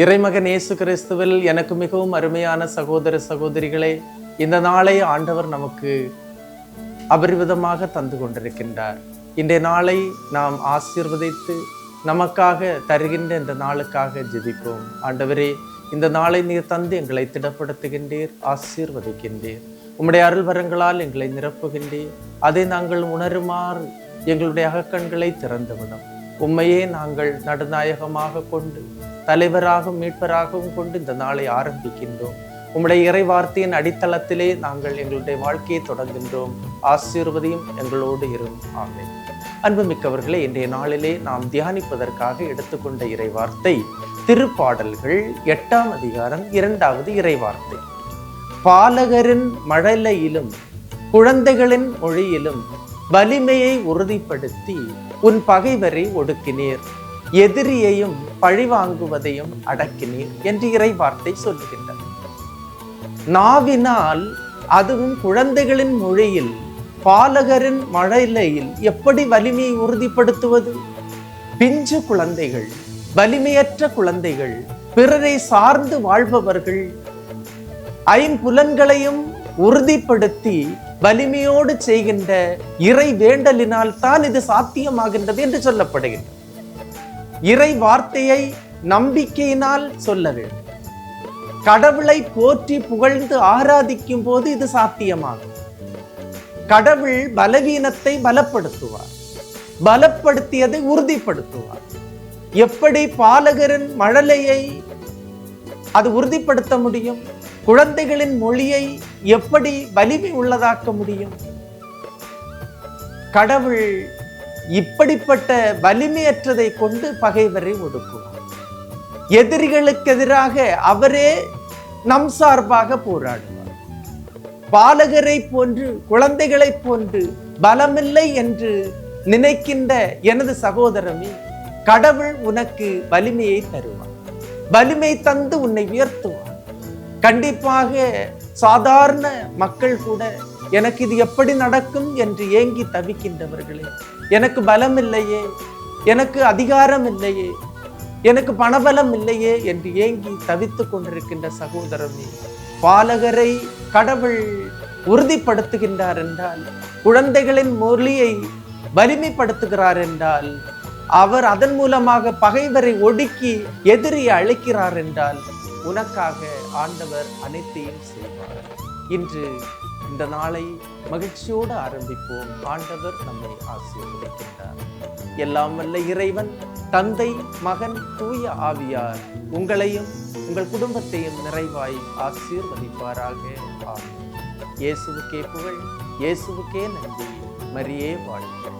இறைமகன் இயேசு கிறிஸ்துவில் எனக்கு மிகவும் அருமையான சகோதர சகோதரிகளே இந்த நாளை ஆண்டவர் நமக்கு அபரிவிதமாக தந்து கொண்டிருக்கின்றார். இன்றைய நாளை நாம் ஆசீர்வதித்து நமக்காக தருகின்ற இந்த நாளுக்காக ஜெபிப்போம். ஆண்டவரே இந்த நாளை நீர் தந்து எங்களை திடப்படுத்துகின்றீர் ஆசீர்வதிக்கின்றீர். உம்முடைய அருள்வரங்களால் எங்களை நிரப்புகின்றீர். அதை நாங்கள் உணருமாறு எங்களுடைய அகக்கண்களை திறந்துவிடும். உண்மையே நாங்கள் நடுநாயகமாக கொண்டு தலைவராகவும் மீட்பராகவும் கொண்டு இந்த நாளை ஆரம்பிக்கின்றோம். உம்முடைய இறை வார்த்தையின் அடித்தளத்திலே நாங்கள் எங்களுடைய வாழ்க்கையை தொடங்குகின்றோம் ஆசீர்வதியும் எங்களோடு இரும். ஆமென். அன்புமிக்கவர்களே இன்றைய நாளிலே நாம் தியானிப்பதற்காக எடுத்துக்கொண்ட இறை வார்த்தை திருப்பாடல்கள் எட்டாம் அதிகாரம் இரண்டாவது இறை வார்த்தை பாலகரின் மழலையிலும் குழந்தைகளின் மொழியிலும் வலிமையை உறுதிப்படுத்தி உன் பகைவரை ஒடுக்கினீர். எதிரியையும் பழிவாங்குவதையும் அடக்கினீர் என்று இறை வார்த்தை சொல்லுகின்றது. நாவினால் அதுவும் குழந்தைகளின் மொழியில் பாலகரின் மழலையில் எப்படி வலிமையை உறுதிப்படுத்துவது? பிஞ்சு குழந்தைகள் வலிமையற்ற குழந்தைகள் பிறரை சார்ந்து வாழ்பவர்கள் ஐம்புலன்களையும் உறுதிப்படுத்தி வலிமையோடு செய்கின்ற இறை வேண்டலினால் தான் இது சாத்தியமாகின்றது என்று சொல்லப்படுகின்றது. இறை வார்த்தையை நம்பிக்கையினால் சொல்ல வேண்டும். கடவுளை போற்றி புகழ்ந்து ஆராதிக்கும் போது இது சாத்தியமாகும். கடவுள் பலவீனத்தை பலப்படுத்துவார். பலப்படுத்தியதை உறுதிப்படுத்துவார். எப்படி பாலகரின் மழலையை அது உறுதிப்படுத்த முடியும்? குழந்தைகளின் மொழியை எப்படி வலிமை உள்ளதாக்க முடியும்? கடவுள் இப்படிப்பட்ட வலிமையற்றதை கொண்டு பகைவரை ஒடுக்குவார். எதிரிகளுக்கு எதிராக அவரே நம் சார்பாக போராடுவார். பாலகரை போன்று குழந்தைகளைப் போன்று பலமில்லை என்று நினைக்கின்ற எனது சகோதரமே கடவுள் உனக்கு வலிமையை தருவார். வலிமை தந்து உன்னை உயர்த்துவார். கண்டிப்பாக சாதாரண மக்கள் கூட எனக்கு இது எப்படி நடக்கும் என்று ஏங்கி தவிக்கின்றவர்களே. எனக்கு பலம் இல்லையே எனக்கு அதிகாரம் இல்லையே எனக்கு பணபலம் இல்லையே என்று ஏங்கி தவித்துக் கொண்டிருக்கின்ற சகோதரமே. பாலகரை கடவுள் உறுதிப்படுத்துகின்றார் என்றால் குழந்தைகளின் மொழியை வலிமைப்படுத்துகிறார் என்றால் அவர் அதன் மூலமாக பகைவரை ஒடுக்கி எதிரியை அழைக்கிறார் என்றால் உனக்காக ஆண்டவர் அனைத்தையும் செய்வார். இன்று இந்த நாளை மகிழ்ச்சியோடு ஆரம்பிப்போம். ஆண்டவர் நம்மை ஆசீர்வதிக்கின்றார். எல்லாம் வல்ல இறைவன் தந்தை மகன் தூய ஆவியார் உங்களையும் உங்கள் குடும்பத்தையும் நிறைவாய் ஆசீர்வதிப்பாராக. ஆகும் இயேசுவுக்கே புகழ் இயேசுவுக்கே நன்றி. மரியே வாழ்க்கை